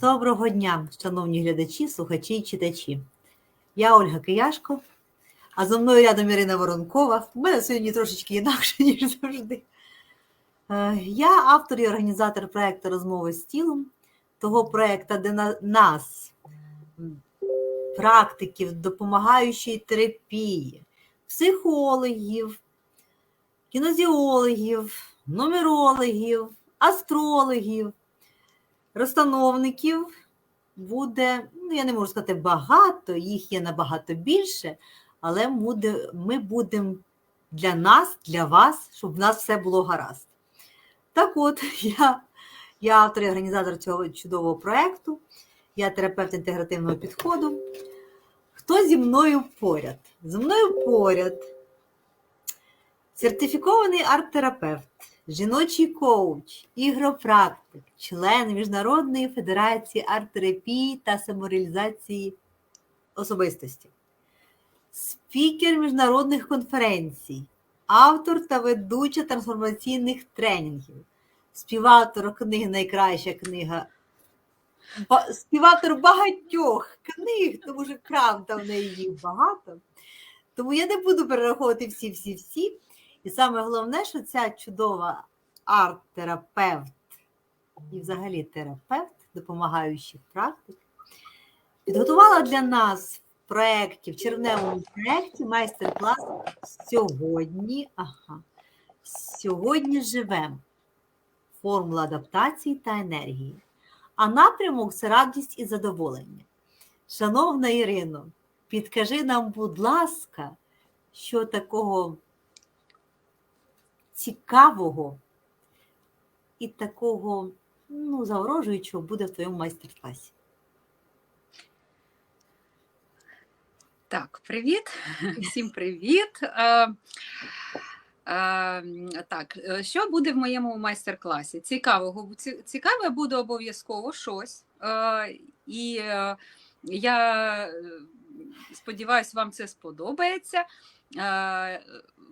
Доброго дня, шановні глядачі, слухачі і читачі. Я Ольга Кияшко, а зо мною рядом Ірина Воронкова. У мене сьогодні трошечки інакше, ніж завжди. Е, Я автор і організатор проєкту Розмови з тілом, того проєкту, де на нас, практиків допомагаючої терапії, психологів, кінезіологів, нумерологів, астрологів, розстановників буде, ну я не можу сказати багато, їх є набагато більше, але буде, ми будемо для нас, для вас, щоб в нас все було гаразд. Так от, я, я автор і організатор цього чудового проєкту, я терапевт інтегративного підходу. Хто зі мною поряд? Зі мною поряд сертифікований арт-терапевт, жіночий коуч, ігропрактик, член Міжнародної федерації арт-терапії та самореалізації особистості, спікер міжнародних конференцій, автор та ведуча трансформаційних тренінгів, співавтор книги Найкраща книга. Співавтор багатьох книг, тому що правда в неї багато. Тому я не буду перераховувати всі-всі-всі. І саме головне, що ця чудова арт-терапевт і взагалі терапевт допомагаючих практик підготувала для нас в проєкті, в червневому проєкті майстер-клас сьогодні. Ага, сьогодні живемо. Формула адаптації та енергії. А напрямок це радість і задоволення. Шановна Ірино, підкажи нам, будь ласка, що такого цікавого і такого ну, заворожуючого буде в твоєму майстер-класі. Так, привіт, всім привіт. Е, е, так, е, що буде в моєму майстер-класі? Цікавого цікаве буде обов'язково щось. І я сподіваюся, вам це сподобається.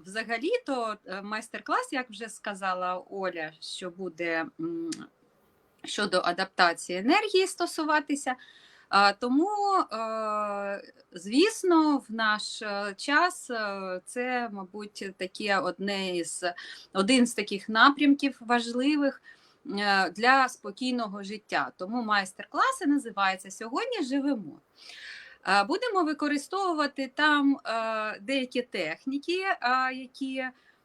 Взагалі-то е, майстер-клас, як вже сказала Оля, що буде щодо адаптації енергії стосуватися. Тому, е, звісно, в наш е, час це, мабуть, таке одне із один з таких напрямків важливих для спокійного життя. Тому майстер-класи називається Сьогодні живемо. Будемо використовувати там е, деякі техніки, е, які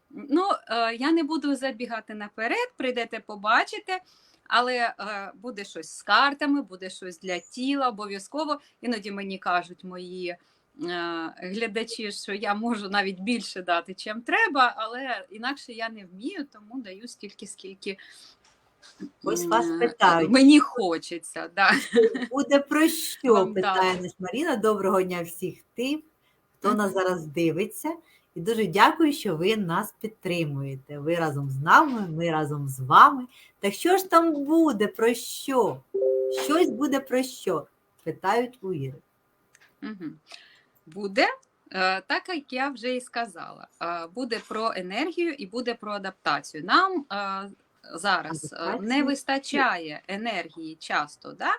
ну, е, я не буду забігати наперед, прийдете побачите. Але буде щось з картами, буде щось для тіла, обов'язково. Іноді мені кажуть мої глядачі, що я можу навіть більше дати, чим треба, але інакше я не вмію, тому даю стільки, скільки Ось вас питають. мені хочеться. Да. Буде про що? Вам Питає нас Маріна. Доброго дня всіх тим, хто нас зараз дивиться. І дуже дякую, що ви нас підтримуєте. Ви разом з нами, ми разом з вами. Так що ж там буде? Про що? Щось буде про що? Питають у Іри. Буде. е, Так, як я вже і сказала, е, буде про енергію і буде про адаптацію. Нам е, зараз е, не вистачає енергії часто. Да?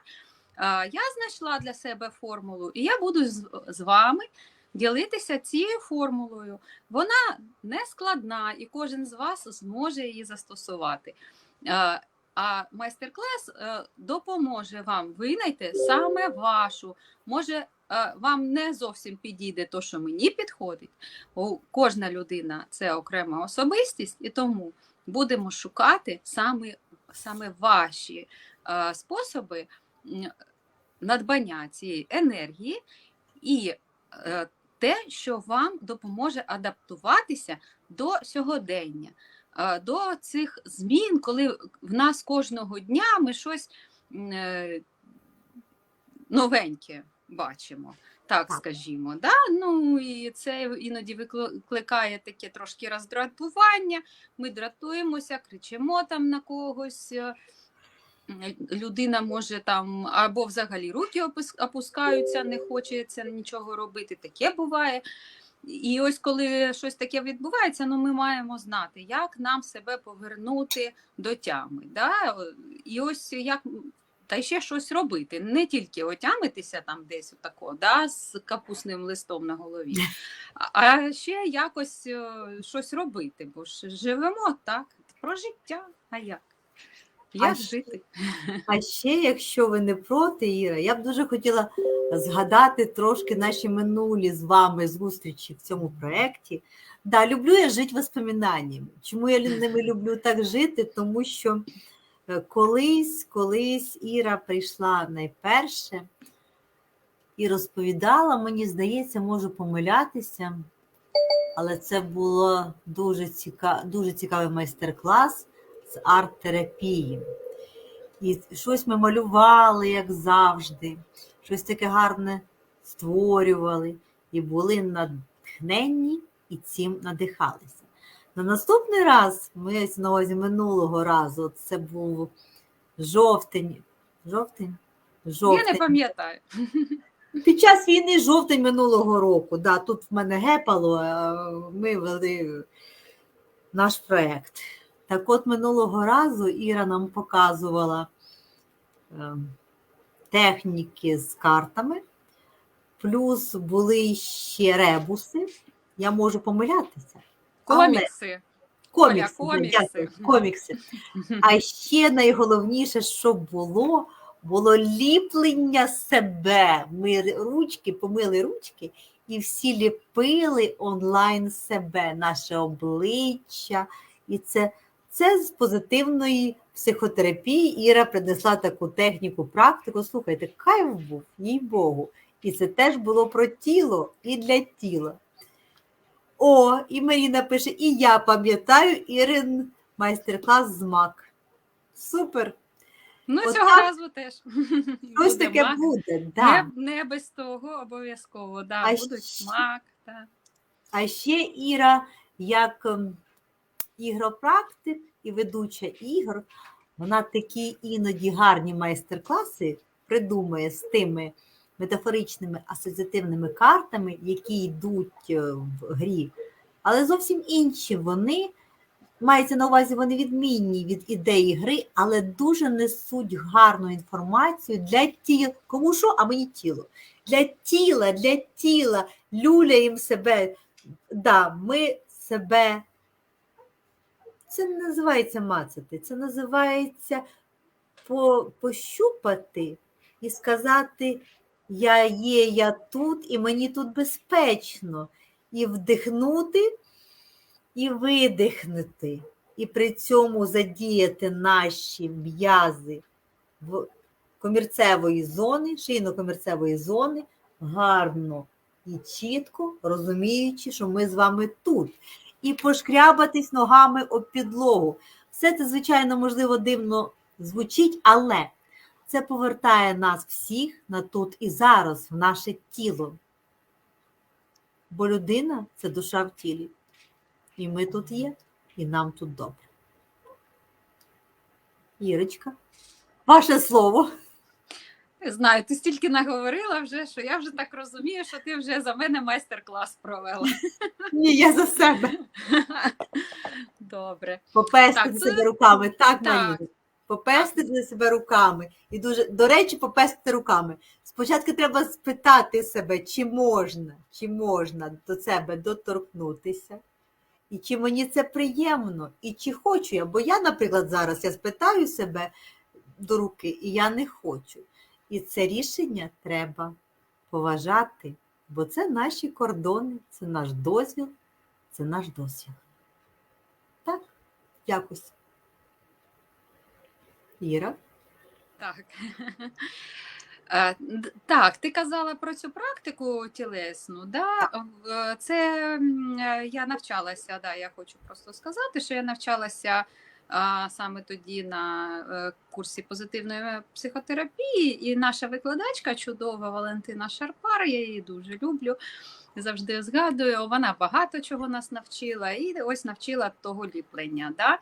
Я знайшла для себе формулу, і я буду з, вами ділитися цією формулою. Вона не складна, і кожен з вас зможе її застосувати. Е, А майстер-клас е, допоможе вам винайти саме вашу, може вам не зовсім підійде то, що мені підходить. Кожна людина це окрема особистість, і тому будемо шукати саме, саме ваші е, способи надбання цієї енергії і е, те, що вам допоможе адаптуватися до сьогодення, е, до цих змін, коли в нас кожного дня ми щось е, новеньке бачимо. Так, Так. скажімо, да? ну і це іноді викликає таке трошки роздратування. Ми дратуємося, кричимо там на когось. е, Людина може там або взагалі руки опускаються, не хочеться нічого робити. Таке буває. І ось коли щось таке відбувається, ну ми маємо знати, як нам себе повернути до тями. Да? І ось як та ще щось робити. Не тільки отямитися там десь отако, да, з капусним листом на голові, а- а ще якось е, щось робити, бо ж живемо так, про життя, а як? А Як ще- жити? А ще, якщо ви не проти, Іра, я б дуже хотіла згадати трошки наші минулі з вами зустрічі в цьому проєкті. Да, люблю я жити воспоминаннями. Чому я ними люблю так жити? Тому що колись, колись Іра прийшла найперше і розповідала, мені здається, можу помилятися, але це було дуже, ціка... дуже цікавий майстер-клас з арт-терапії. І щось ми малювали, як завжди, щось таке гарне створювали і були натхненні і цим надихалися. На наступний раз, ми на увазі минулого разу, це був жовтень. Жовтень? Я не пам'ятаю. Під час війни жовтень минулого року. Да, тут в мене гепало, а ми вели наш проєкт. Так от минулого разу Іра нам показувала е, техніки з картами, плюс були ще ребуси. Я можу помилятися. Комікси. Комікси, Оля, да, дякую, комікси. комікси. А ще найголовніше, що було, було ліплення себе. Ми ручки, помили ручки, і всі ліпили онлайн себе, наше обличчя. І це, це з позитивної психотерапії Іра принесла таку техніку, практику. Слухайте, кайф був, їй Богу. І це теж було про тіло і для тіла. О, і Маріна пише: і я пам'ятаю Ірин майстер-клас з МАК. Супер! Ну, От цього так. разу теж. Щось Буде таке мак. буде. Да. Не, не без того обов'язково. Да, А будуть ще-. Да. А ще Іра, як ем, ігропрактик і ведуча ігор, вона такі іноді гарні майстер-класи придумує з тими метафоричними асоціативними картами, які йдуть е, в грі, але зовсім інші вони. Мається на увазі, вони відмінні від ідеї гри, але дуже несуть гарну інформацію для тіла. Кому що, а мені тіло. Для тіла, для тіла, люляємо себе. Да, ми себе. Це не називається мацати, це називається по, пощупати і сказати: Я є, я тут, і мені тут безпечно. І вдихнути, і видихнути, і при цьому задіяти наші м'язи в комірцевої зони, шийно-комірцевої зони, гарно і чітко розуміючи, що ми з вами тут. І пошкрябатись ногами об підлогу. Все це, звичайно, можливо, дивно звучить, але це повертає нас всіх на тут і зараз, в наше тіло. Бо людина це душа в тілі. І ми тут є, і нам тут добре. Ірочка, ваше слово. Не знаю, ти стільки наговорила вже, що я вже так розумію, що ти вже за мене майстер-клас провела. Ні, я за себе. Добре. Попестити Так, себе руками. Так, так. Маріна. Попестити себе руками. І дуже, до речі, попестити руками. Спочатку треба спитати себе, чи можна, чи можна до себе доторкнутися, і чи мені це приємно, і чи хочу я. Бо я, наприклад, зараз я спитаю себе до руки, і я не хочу. І це рішення треба поважати, бо це наші кордони, це наш дозвіл, це наш досвід. Так, якось. Іра? Так. Е, Так, ти казала про цю практику тілесну. Да? Це е, я навчалася, да, я хочу просто сказати, що я навчалася саме тоді на е, курсі позитивної психотерапії, і наша викладачка чудова Валентина Шарпар, я її дуже люблю. Завжди згадую, вона багато чого нас навчила, і ось навчила того ліплення. Да?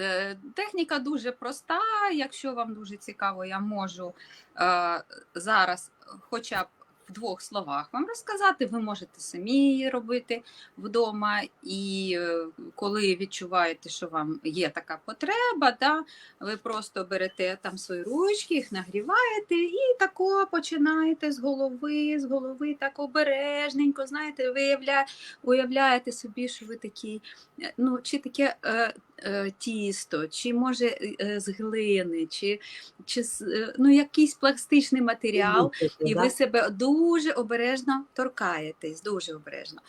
Е, Техніка дуже проста. Якщо вам дуже цікаво, я можу е, зараз, хоча б в двох словах вам розказати. Ви можете самі її робити вдома, і е, коли відчуваєте, що вам є така потреба, да, ви просто берете там свої ручки, їх нагріваєте і тако починаєте з голови, з голови так обережненько, знаєте, виявля, уявляєте собі, що ви такі, ну, чи таке тісто, чи може е, з глини, чи, чи е, ну, якийсь пластичний матеріал, і ви себе дуже обережно торкаєтесь, дуже обережно.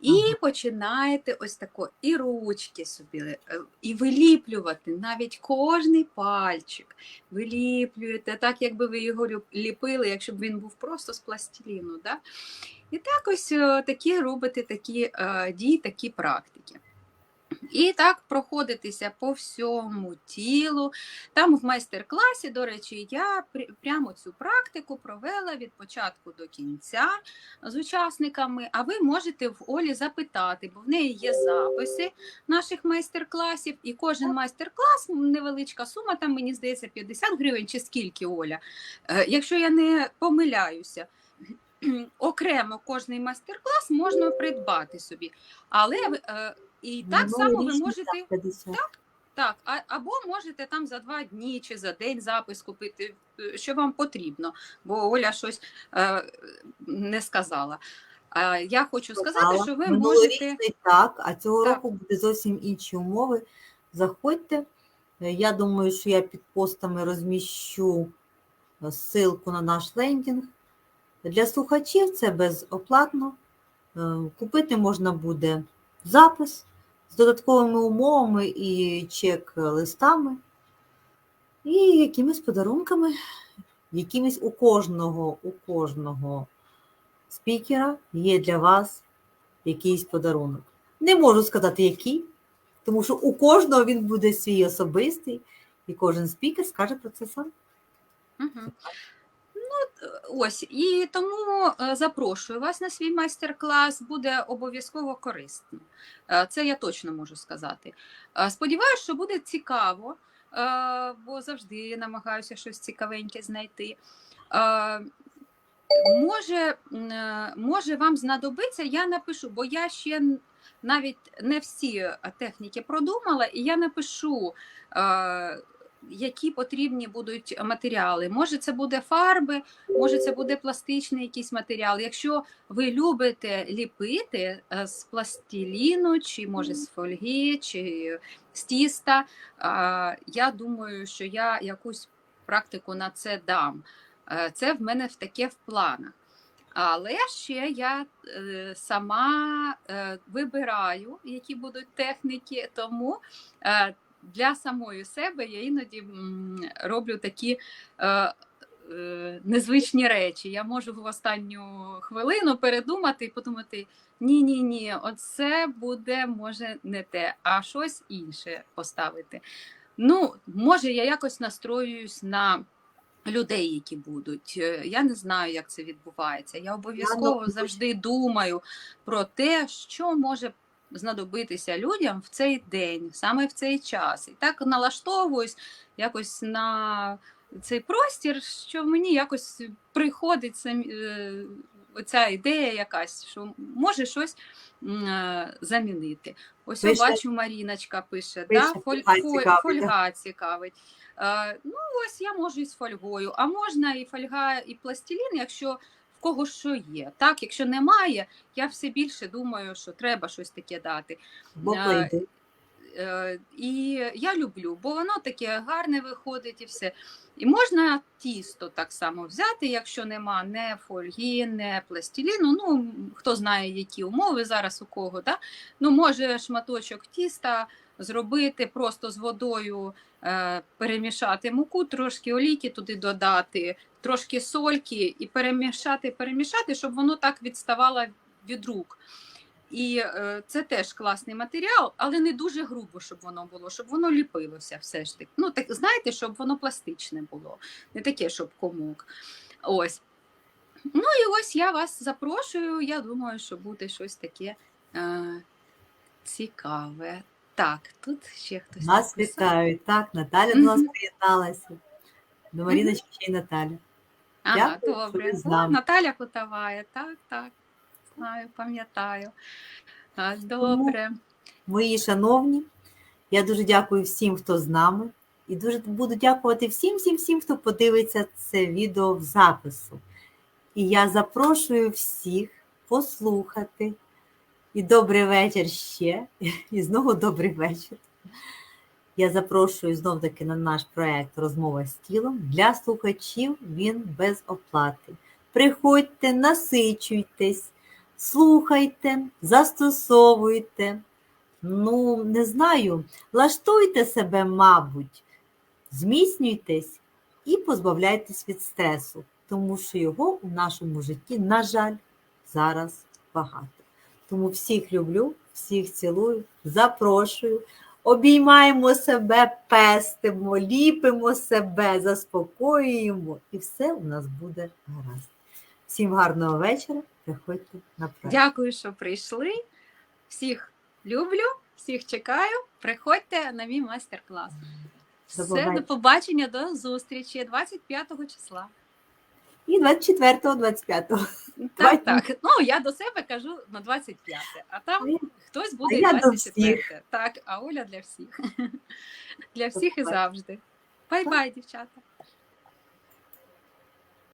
І Ага. починаєте ось тако і ручки собі, е, і виліплювати навіть кожний пальчик. Виліплюєте, так якби ви його ліпили, якщо б він був просто з пластиліну. Да? І так ось е, такі робите такі е, дії, такі практики. І так проходитися по всьому тілу. Там в майстер-класі, до речі, я прямо цю практику провела від початку до кінця з учасниками. А ви можете в Олі запитати, бо в неї є записи наших майстер-класів, і кожен майстер-клас невеличка сума, там мені здається 50 гривень чи скільки Оля. Е, Якщо я не помиляюся. Окремо кожний майстер-клас можна придбати собі, але е, і так Ну, само ви можете так, 50. так, а, або можете там за два дні чи за день запис купити, е, що вам потрібно, бо Оля щось е, не сказала. А я хочу сказати, Сказала. що ви можете. так, а цього Так. року буде зовсім інші умови. Заходьте. Е, Я думаю, що я під постами розміщу е, ссылку на наш лендінг. Для слухачів це безоплатно. Купити можна буде запис з додатковими умовами і чек-листами, і якимись подарунками, якимись у кожного, у кожного спікера є для вас якийсь подарунок. Не можу сказати, який, тому що у кожного він буде свій особистий, і кожен спікер скаже про це сам. Мгм. Е, ось, і тому е, запрошую вас на свій майстер-клас, буде обов'язково корисно. Е, Це я точно можу сказати. Сподіваюсь, що буде цікаво, бо завжди намагаюся щось цікавеньке знайти. Може, може вам знадобиться, я напишу, бо я ще навіть не всі техніки продумала, і я напишу, які потрібні будуть матеріали. Може, це буде фарби, може, це буде пластичний якийсь матеріал. Якщо ви любите ліпити е, з пластиліну, чи може з фольги, чи з тіста, я думаю, що я якусь практику на це дам. Е, Це в мене в таке в планах. Але ще я е, сама вибираю, які будуть техніки, тому для самої себе я іноді роблю такі е, е, незвичні речі. Я можу в останню хвилину передумати і подумати: ні, ні, ні, оце буде може не те, а щось інше поставити. Ну, може, я якось настроююсь на людей, які будуть. Е, Я не знаю, як це відбувається. Я обов'язково завжди думаю про те, що може знадобитися людям в цей день, саме в цей час. І так налаштовуюсь якось на цей простір, що мені якось приходить самі- е, оця ідея якась, що може щось е, замінити. Ось я Пише- бачу, Маріночка пише, пише, да? фоль- цікавить, фольга цікавить. Е, ну, ось я можу із фольгою, а можна і фольга, і пластилін, якщо в кого що є. Так, якщо немає, я все більше думаю, що треба щось таке дати. Бо Е, прийде. Е, І я люблю, бо воно таке гарне виходить і все. І можна тісто так само взяти, якщо нема не фольги, не пластиліну. Ну, хто знає, які умови зараз у кого. Да? Ну, може шматочок тіста зробити просто з водою, е, перемішати муку, трошки олійки туди додати, трошки сольки і перемішати, перемішати, щоб воно так відставало від рук. І е, це теж класний матеріал, але не дуже грубо, щоб воно було, щоб воно ліпилося все ж таки. Ну, так знаєте, щоб воно пластичне було, не таке, щоб комок. Ось. Ну і ось я вас запрошую. Я думаю, що буде щось таке е, цікаве. Так, тут ще хтось. Нас вітають. Так, Наталя до нас приєдналася. До Маріночки ще й Наталя. Ага, Дякую, добре. О. Наталя Кутаває, так, так. Знаю, пам'ятаю. Добре. Мої шановні, я дуже дякую всім, хто з нами, і дуже буду дякувати всім, всім, всім, хто подивиться це відео в запису. І я запрошую всіх послухати. І добрий вечір ще. І знову добрий вечір. Я запрошую знов таки на наш проект Розмова з тілом. Для слухачів він без оплати. Приходьте, насичуйтесь, слухайте, застосовуйте. Ну, не знаю, влаштуйте себе, мабуть, зміцнюйтесь і позбавляйтесь від стресу, тому що його у нашому житті, на жаль, зараз багато. Тому всіх люблю, всіх цілую, запрошую, обіймаємо себе, пестимо, ліпимо себе, заспокоюємо, і все у нас буде гаразд. Всім гарного вечора, приходьте на проект. Дякую, що прийшли. Всіх люблю, всіх чекаю. Приходьте на мій майстер-клас. Все, до побачення, до зустрічі 25 числа. І 24-го, 25-го. Так, так. Ну, я до себе кажу на 25, а там А хтось буде до 24. Так, а Оля для всіх. Для всіх і завжди. Бай-бай, дівчата.